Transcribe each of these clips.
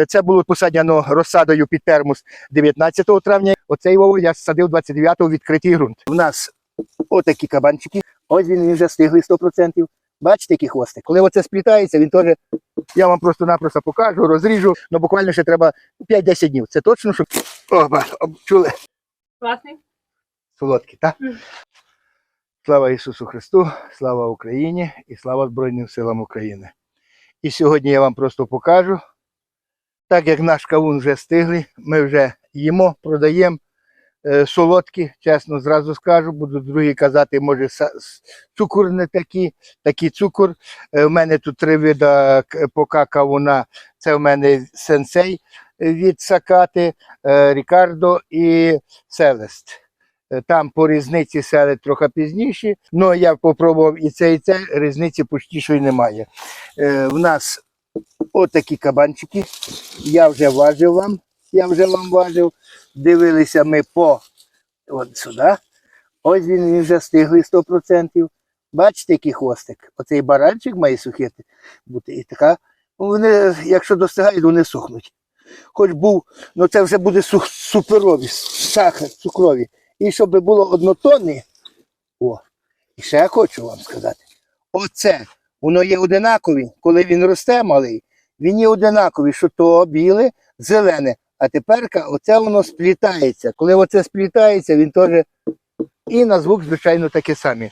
Е, Це було посаджено розсадою під термос 19 травня. Оцей вову я садив 29-го в відкритий ґрунт. У нас отакі кабанчики. Ось він, він вже стиглий 100%. Бачите, які хвости. Коли оце сплітається, він теж, я вам просто-напросто покажу, розріжу. Ну буквально ще треба 5-10 днів. Це точно, щоб. О, чули? Класний. Солодкі, так? Слава Ісусу Христу, слава Україні і слава Збройним силам України. І сьогодні я вам просто покажу, так як наш кавун вже стиглий, ми вже їмо, продаємо е, солодкі, чесно зразу скажу, будуть другі казати, може цукор не такий, такий цукор. Е, У мене тут три вида пока кавуна. Це в мене сенсей від Сакати, е, Рікардо і Селест. Е, Там по різниці сели трохи пізніші. Ну я попробував і це, і це, різниці почти що й немає. Е, в нас отакі кабанчики. Я вже важив вам. Я вже вам важив. Дивилися ми по от сюди. Ось він, він вже стиглий 100%. Бачите, який хвостик? Оцей баранчик має сухити бути. І така. Вони, якщо достигають, вони сухнуть. Хоч був, ну це вже буде су- суперові, сахар, цукрові. І щоб було однотонне, о, і ще я хочу вам сказати, оце, воно є одинакові, коли він росте малий, він є одинаковий, що то біле, зелене, а теперка оце воно сплітається. Коли оце сплітається, він теж і на звук, звичайно, таке саме.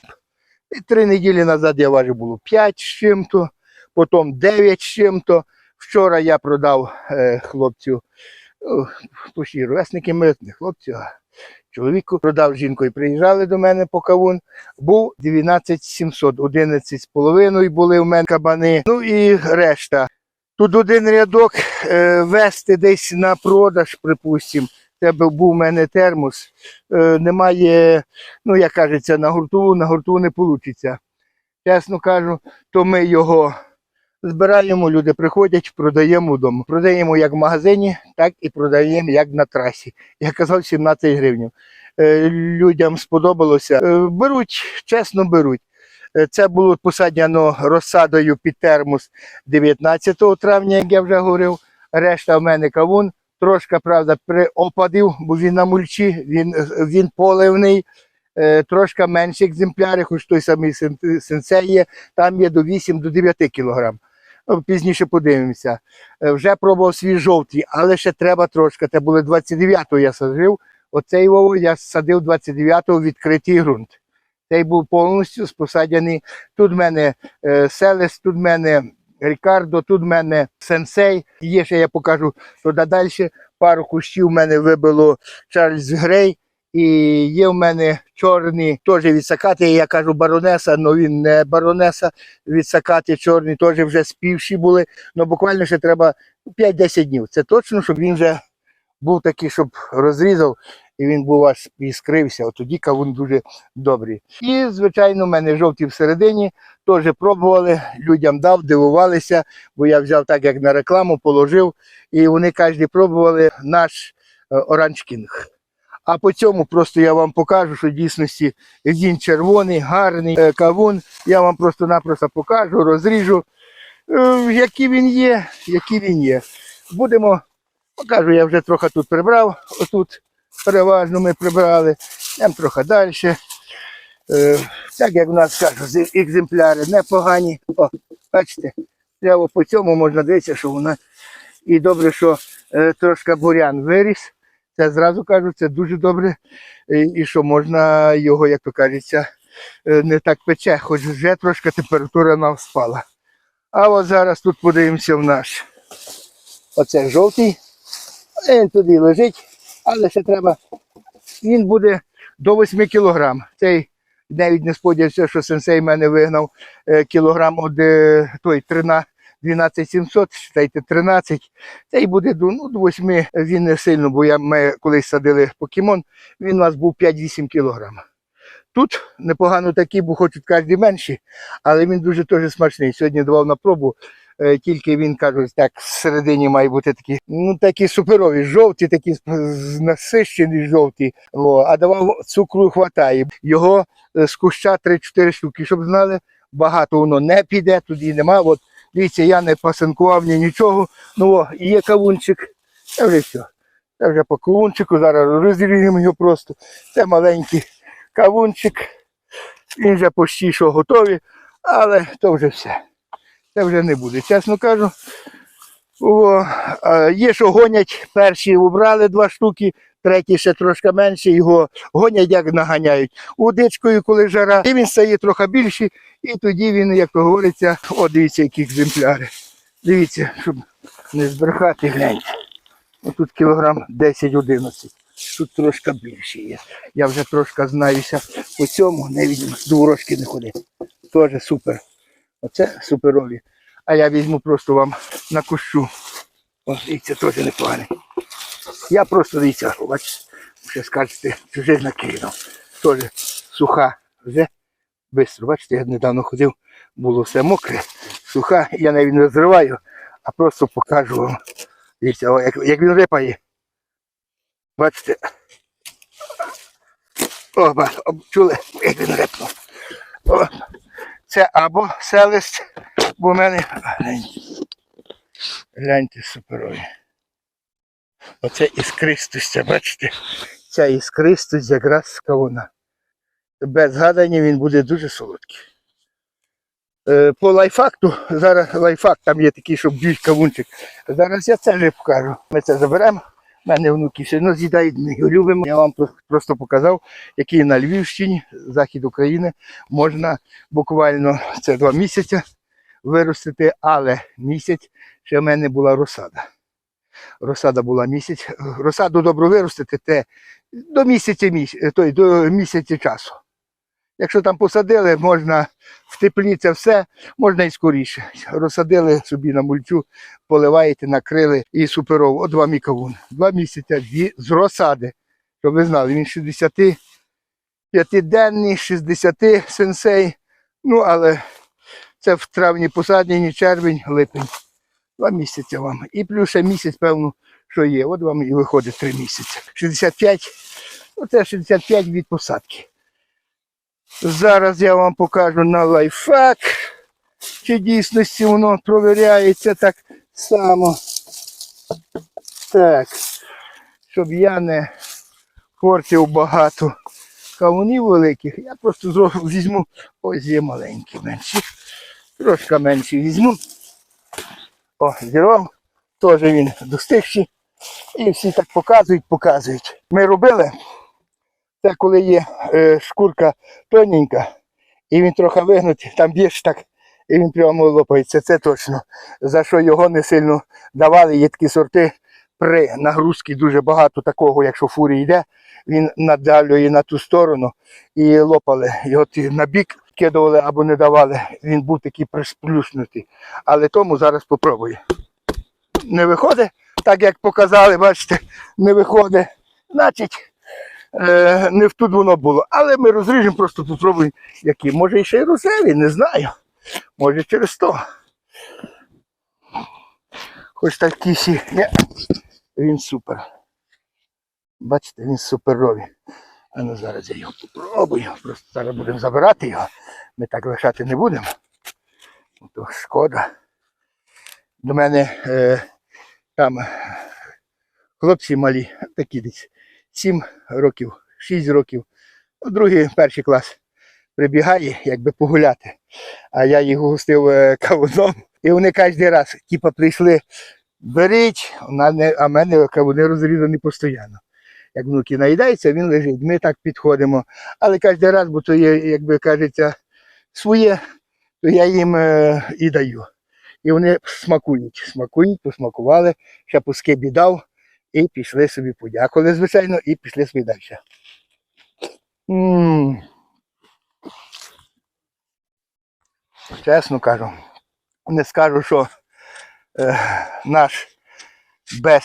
І три неділі назад я важив було 5 з чим-то, потім 9 з чим-то. Вчора я продав е, хлопцю, ну, пошті ровесники ми, не хлопцю, а чоловіку продав жінку і приїжджали до мене по кавун. Був 12 700, 11 з половиною були в мене кабани, ну і решта. Тут один рядок е, вести десь на продаж, припустимо. Тебе був у мене термос. Е, немає, ну як кажеться, на гурту, на гурту не вийде. Чесно кажу, то ми його збираємо, люди приходять, продаємо вдома. Продаємо як в магазині, так і продаємо як на трасі. Я казав 17 гривень. Е, людям сподобалося. Е, беруть, чесно беруть. Е, Це було посаджено розсадою під термос 19 травня, як я вже говорив. Решта в мене кавун. Трошки, правда, приопадив, бо він на мульчі, він, він поливний. Е, Трошки менші екземпляри, хоч той самий сен- сенсей є, там є до 8 до 9 кілограм. Ну, Пізніше подивимося. Е, Вже пробував свій жовтий, але ще треба трошки. Це були 29-го я садив. Оцей вову я садив 29-го відкритий ґрунт. Цей був повністю посаджений. Тут в мене е, Селес, тут в мене Рікардо, тут в мене Сенсей. Є ще я покажу туди далі. Пару кущів в мене вибило Чарльз Грей. І є в мене чорний теж від Сакати, я кажу баронеса, але він не баронеса. Від Сакати чорний теж вже співші були. Ну буквально ще треба 5-10 днів. Це точно, щоб він вже був такий, щоб розрізав, і він був аж і скрився. От тоді кавун дуже добрий. І, звичайно, в мене жовті всередині теж пробували, людям дав, дивувалися, бо я взяв так, як на рекламу, положив, і вони кожен пробували наш е, Оранж Кінг. А по цьому просто я вам покажу, що в дійсності він червоний, гарний е, кавун. Я вам просто-напросто покажу, розріжу, е, який він є, який він є. Будемо, покажу, я вже трохи тут прибрав. Отут переважно ми прибрали. Йдемо трохи далі. Е, так як в нас кажуть, екземпляри непогані. О, бачите, прямо по цьому можна дивитися, що вона і добре, що трошки бурян виріс. Це зразу кажу, це дуже добре. І, що можна його, як то кажеться, е, не так пече, хоч вже трошки температура нам спала. А от зараз тут подивимося в наш. Оце жовтий. Він туди лежить, але ще треба. Він буде до 8 кілограм. Цей навіть не сподівався, що сенсей мене вигнав е, кілограм од е, той 13 12 700, считайте 13. Цей буде до, ну, до 8, він не сильно, бо я, ми колись садили покемон, він у нас був 5-8 кілограм. Тут непогано такий, бо хочуть кожні менші, але він дуже теж смачний. Сьогодні давав на пробу, е, тільки він кажуть, так всередині має бути такі, ну такі суперові, жовті, такі насищені жовті. О, а давав цукру хватає. Його е, з куща 3-4 штуки, щоб знали, багато воно не піде, тоді нема. От Дивіться, я не пасинкував ні нічого. Ну о, є кавунчик. Це вже все. Це вже по кавунчику. Зараз розріжемо його просто. Це маленький кавунчик. Він вже почти що готовий, але то вже все. Це вже не буде. Чесно кажу. О, є, що гонять, перші убрали два штуки, третій ще трошки менше, його гонять, як наганяють. Удичкою, коли жара, і він стає трохи більший, і тоді він, як говориться, о, дивіться, які екземпляри. Дивіться, щоб не збрехати, гляньте. Тут кілограм 10-11. Тут трошки більше є. Я вже трошки знаюся по цьому, не візьму, до ворожки не ходити. Теж супер. Оце суперові. А я візьму просто вам на кущу. Ось дивіться, теж непоганий. Я просто дивіться, бачите, ще скажете, чужих накинув. Теж суха, вже швидко. Бачите, я недавно ходив, було все мокре, суха, я навіть не розриваю, а просто покажу вам. Дивіться, о, як, як він рипає. Бачите. О, ба- о, чули, як він рипнув. О, це або селест, бо в мене. Гляньте, гляньте суперові. Оце іскристість, це, бачите? Ця іскристість якраз з кавуна. Без згадання він буде дуже солодкий. Е, по лайфакту, зараз лайфак, там є такий, щоб більш кавунчик. Зараз я це вже покажу. Ми це заберемо. У мене внуки все одно з'їдають, ми його любимо. Я вам просто показав, який на Львівщині, захід України, можна буквально це два місяці виростити, але місяць ще в мене була розсада. Розсада була місяць. Розсаду добре виростити, те до місяця, міс- той, до місяця часу. Якщо там посадили, можна в теплі це все, можна і скоріше. Розсадили собі на мульчу, поливаєте, накрили і суперово. От два мікавун. Два місяці з розсади. Щоб ви знали, він 65-денний, 60 сенсей. Ну, але це в травні посадені, червень, липень. Два місяці вам. І плюс ще місяць, певно, що є. От вам і виходить три місяці. 65, оце 65 від посадки. Зараз я вам покажу на лайфхак, чи дійсності воно провіряється так само. Так, щоб я не портив багато кавунів великих, я просто візьму, ось є маленькі менші. Трошки менші візьму. О, зірвав. Теж він достигший. І всі так показують, показують. Ми робили. Це коли є е, шкурка тоненька, і він трохи вигнутий, там б'єш так, і він прямо лопається. Це точно. За що його не сильно давали, є такі сорти. При нагрузці дуже багато такого, якщо фурі йде, він надалює на ту сторону і лопали. Його на бік кидували або не давали. Він був такий присплюснутий. Але тому зараз попробую. Не виходить, так як показали, бачите, не виходить. Значить, е, не в тут воно було. Але ми розріжемо, просто попробуємо, які. Може і ще й рожеві, не знаю. Може через то. Хоч такі сі. Він супер. Бачите, він суперовий. А ну зараз я його попробую. Просто зараз будемо забирати його. Ми так лишати не будемо. То шкода. До мене е, там хлопці малі, такі десь 7 років, 6 років. Ну, другий перший клас прибігає, якби погуляти. А я їх гостив е, кавуном. І вони кожен раз, типа, прийшли, беріть, а мене кавуни розрізані постійно. Як внуки наїдаються, він лежить. Ми так підходимо. Але кожен раз, бо то є, якби кажеться, своє, то я їм е, і даю. І вони смакують, смакують, посмакували, ще пуски бідав і пішли собі подякували, звичайно, і пішли собі далі. м Чесно кажу, не скажу, що е, наш без,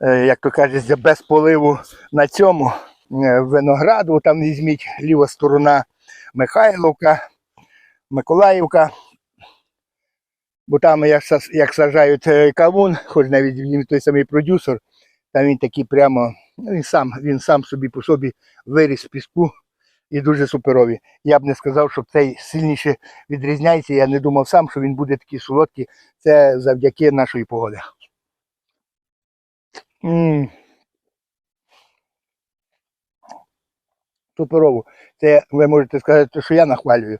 як то кажеться, без поливу на цьому е, винограду, там візьміть ліва сторона Михайловка, Миколаївка. Бо там як, як саджають е, кавун, хоч навіть він той самий продюсер, там він такий прямо, він сам, він сам собі по собі виріс в піску, і дуже суперові. Я б не сказав, що цей сильніше відрізняється. Я не думав сам, що він буде такий солодкий. Це завдяки нашої погоди. Суперово. Це ви можете сказати, що я нахвалюю.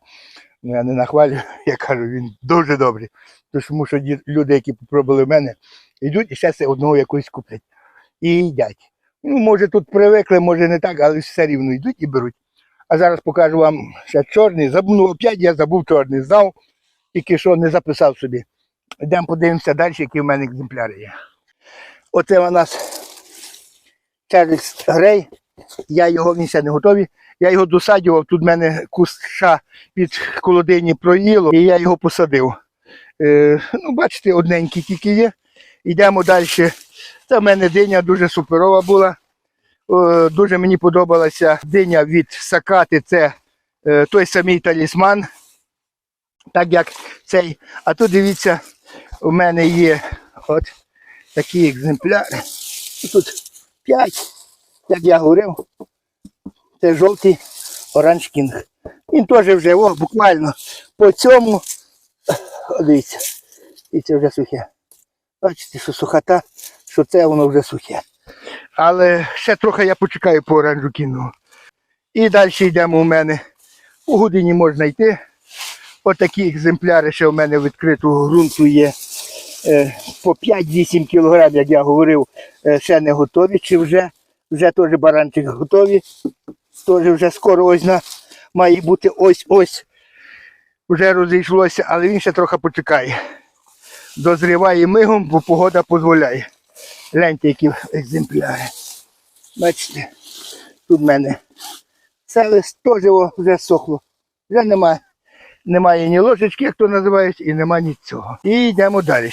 Ну, я не нахвалюю, я кажу, він дуже добрий. Тому що люди, які попробували в мене, йдуть і ще все одного якогось куплять. І їдять. Ну, може тут привикли, може не так, але все рівно йдуть і беруть. А зараз покажу вам ще чорний. Забув, опять я забув чорний, знав, тільки що не записав собі. Йдемо подивимося далі, які в мене екземпляри є. Оце у нас Чарльз Грей. Я його, він ще не готовий. Я його досадював, тут в мене куша під колодині проїло, і я його посадив. Е, ну, бачите, одненький тільки є. Йдемо далі. Це в мене диня дуже суперова була. Е, дуже мені подобалася диня від Сакати. Це е, той самий талісман. Так як цей. А тут дивіться, у мене є от такі екземпляри. Тут 5, як я говорив. Це жовтий оранж кінг. Він теж вже о, буквально по цьому. Дивіться, і це вже сухе. Бачите, що сухота, що це воно вже сухе. Але ще трохи я почекаю по оранжу кінгу. І далі йдемо у мене. У годині можна йти. Отакі екземпляри ще у мене відкритого ґрунту є. Е, по 5-8 кг, як я говорив, е, ще не готові, чи вже, вже теж баранчик готові. Теж вже скоро ось на, має бути ось-ось. Вже розійшлося, але він ще трохи почекає. Дозріває мигом, бо погода дозволяє. Гляньте, які екземпляри. Бачите, тут в мене це теж вже сохло. Вже немає. Немає ні ложечки, як то називають, і немає нічого. І йдемо далі.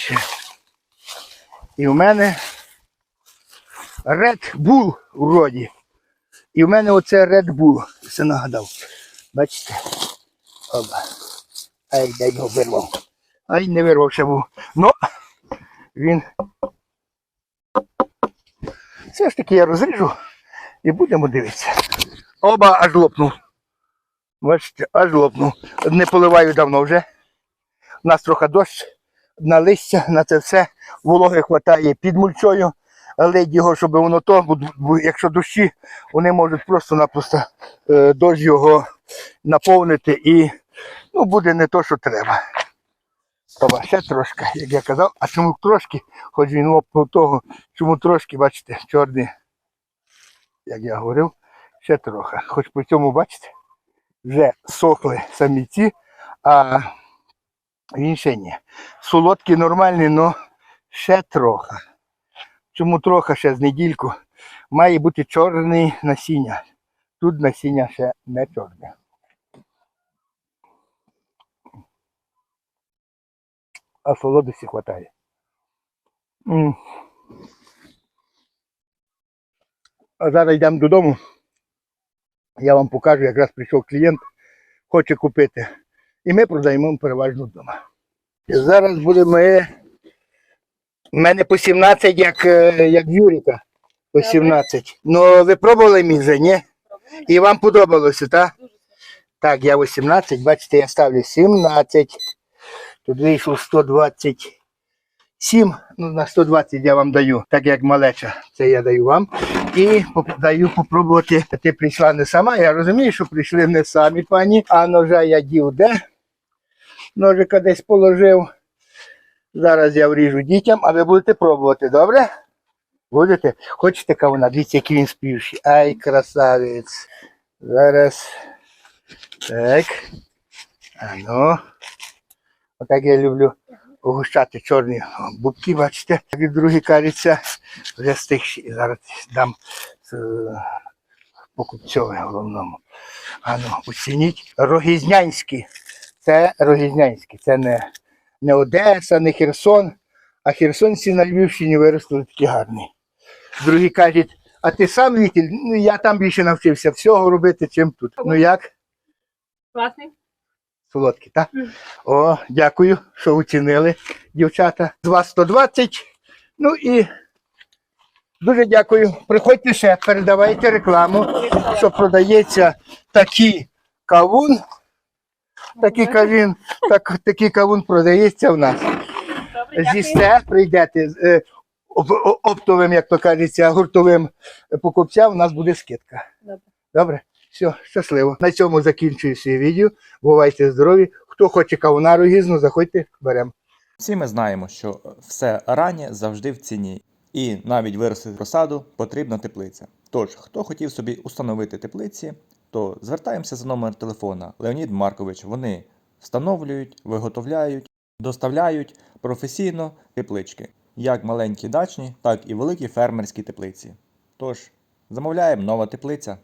І в мене Red Bull вроді. І в мене оце Red Bull. Це нагадав. Бачите? Оба. Ай, дай його вирвав. Ай, не вирвав ще був. Ну, він. Все ж таки я розріжу і будемо дивитися. Оба аж лопнув. Бачите, аж лопнув. Не поливаю давно вже. У нас трохи дощ на листя, на це все. Вологи хватає під мульчою. Ледь його, щоб воно то, бо- якщо дощі, вони можуть просто-напросто е, дощ його наповнити і ну, буде не то, що треба. Оба, ще трошки, як я казав, а чому трошки, хоч він лопнув того, чому трошки, бачите, чорний, як я говорив, ще трохи. Хоч при цьому, бачите, вже сохли самі ці, а ще ні. Солодкий нормальний, але ще трохи. Чому трохи ще з недільку? Має бути чорний насіння. Тут насіння ще не чорне. А солодості вистачає. А зараз йдемо додому. Я вам покажу, якраз прийшов клієнт, хоче купити. І ми продаємо переважно вдома. І зараз будемо. е, У мене по 17, як, е, як Юріка. По 17. Ну, ви пробували мій вже, ні? І вам подобалося, так? Так, я 18, бачите, я ставлю 17. Тут вийшло 127. Ну, на 120 я вам даю, так як малеча. Це я даю вам. І даю попробувати. Ти прийшла не сама. Я розумію, що прийшли не самі пані, а ножа я дів де. Ножика десь положив. Зараз я вріжу дітям, а ви будете пробувати, добре? Будете? Хочете кавуна? Дивіться, який він співший. Ай, красавець. Зараз. Так. А ну. Отак я люблю гущати чорні бубки, бачите. І другі каріться вже стихші. Зараз дам е, покупцьове головному. А ну, оцініть. Рогізнянські. Це Рогізнянські. Це не, не Одеса, не Херсон. А херсонці на Львівщині виросли такі гарні. Другі кажуть, а ти сам Вітіль? Ну я там більше навчився всього робити, чим тут. Ну як? Класний. Солодкі, так? О, дякую, що оцінили, дівчата. З вас 120. Ну і Дуже дякую. Приходьте ще, передавайте рекламу, що продається такий кавун. Такий кавун, так, такий кавун продається в нас. З'їсте, прийдете е, оптовим, як то кажеться, гуртовим покупцям, у нас буде скидка. Добре. Все, щасливо. На цьому закінчую свій відео. Бувайте здорові. Хто хоче кавуна рогізну, заходьте, беремо. Всі ми знаємо, що все раннє завжди в ціні, і навіть виростити розсаду потрібна теплиця. Тож, хто хотів собі установити теплиці, то звертаємося за номер телефона Леонід Маркович. Вони встановлюють, виготовляють, доставляють професійно теплички, як маленькі дачні, так і великі фермерські теплиці. Тож, замовляємо нова теплиця.